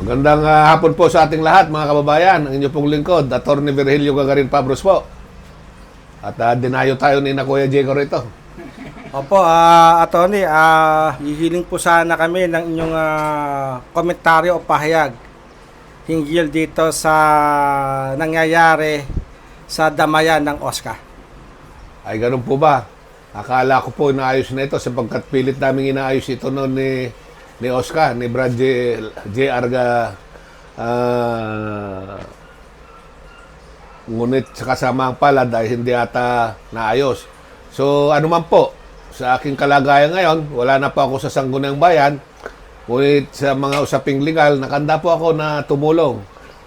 Magandang ah, hapon po sa ating lahat, mga kababayan. Ang inyo pong lingkod, Atty. Virgilio Gagarin Pabros po. At ah, dinayo tayo ni na Kuya Diego rito. Opo, ah attorney, ah hihiling po sana kami ng inyong ah, komentaryo o pahayag hinggil dito sa nangyayari sa damayan ng Oscar. Ay, ganun po ba? Akala ko po inaayos na ito sapagkat pilit namin inaayos ito noon ni, ni Oscar, ni Brad J. J. Arga. ah, ngunit sa kasamaang palad ay hindi ata naayos. So, ano man po, sa aking kalagayan ngayon, wala na po ako sa Sanggunang Bayan, ngunit sa mga usaping legal, nakanda po ako na tumulong.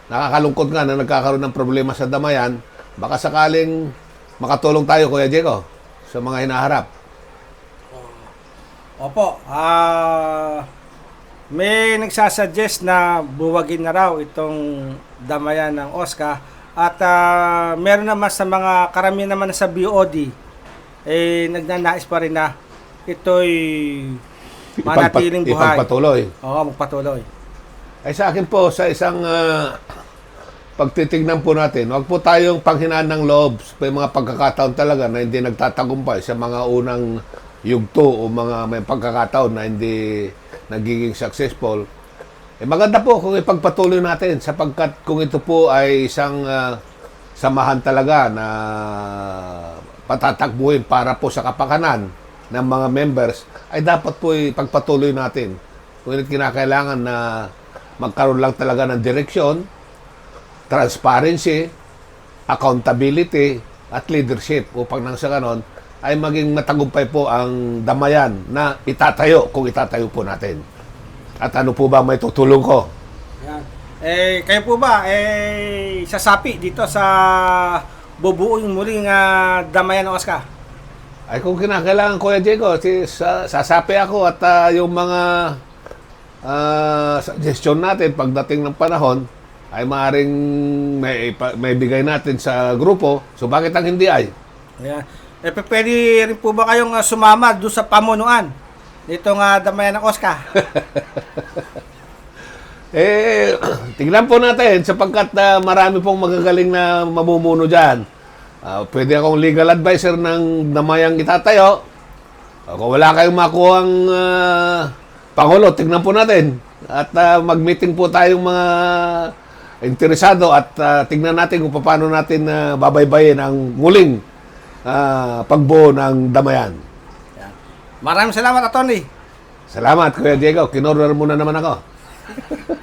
Nakakalungkot nga na nagkakaroon ng problema sa damayan. Baka sakaling makatulong tayo, Kuya Diego, sa mga hinaharap. Opo, ah may nagsasuggest na buwagin na raw itong damayan ng Oscar at ah, meron naman sa mga karamihan naman sa BOD eh nagnanais pa rin na ito'y manatiling buhay. Ipagpatuloy. Oo, magpatuloy. Ay sa akin po, sa isang ah, pagtitignan po natin, huwag po tayong panghinaan ng loob. May mga pagkakataon talaga na hindi nagtatagumpay sa mga unang yugto o mga may pagkakataon na hindi nagiging successful. Eh maganda po kung ipagpatuloy natin sapagkat kung ito po ay isang ah, samahan talaga na patatakbuhin para po sa kapakanan ng mga members ay dapat po ipagpatuloy natin. Ngunit kinakailangan na magkaroon lang talaga ng direksyon, transparency, accountability, at leadership upang nang sa ganon ay maging matagumpay po ang damayan na itatayo kung itatayo po natin. At ano po ba may tutulong ko? Yan. Eh, kayo po ba, eh, sasapi dito sa bubuoy muling ah, damayan ng Oscar? Ay kung kinakailangan Kuya Diego, si, sa, sasapi ako at ah, yung mga ah, suggestion natin pagdating ng panahon ay maaaring may, may bigay natin sa grupo. So bakit ang hindi ay? Ayan. Eh, pwede rin po ba kayong ah, sumama doon sa pamunuan? Dito nga damayan ng Oscar. Eh, tingnan po natin sapagkat ah, marami pong magagaling na mamumuno dyan. Ah, pwede akong legal advisor ng damayang itatayo. Ah, kung wala kayong makuhang ah, Pangulo, tingnan po natin. At ah, mag-meeting po tayong mga interesado at ah, tingnan natin kung paano natin ah, babaybayin ang muling ah, pagbuo ng damayan. Ayan. Maraming salamat, Atty. Salamat, Kuya Diego. Kinorder mo na naman ako.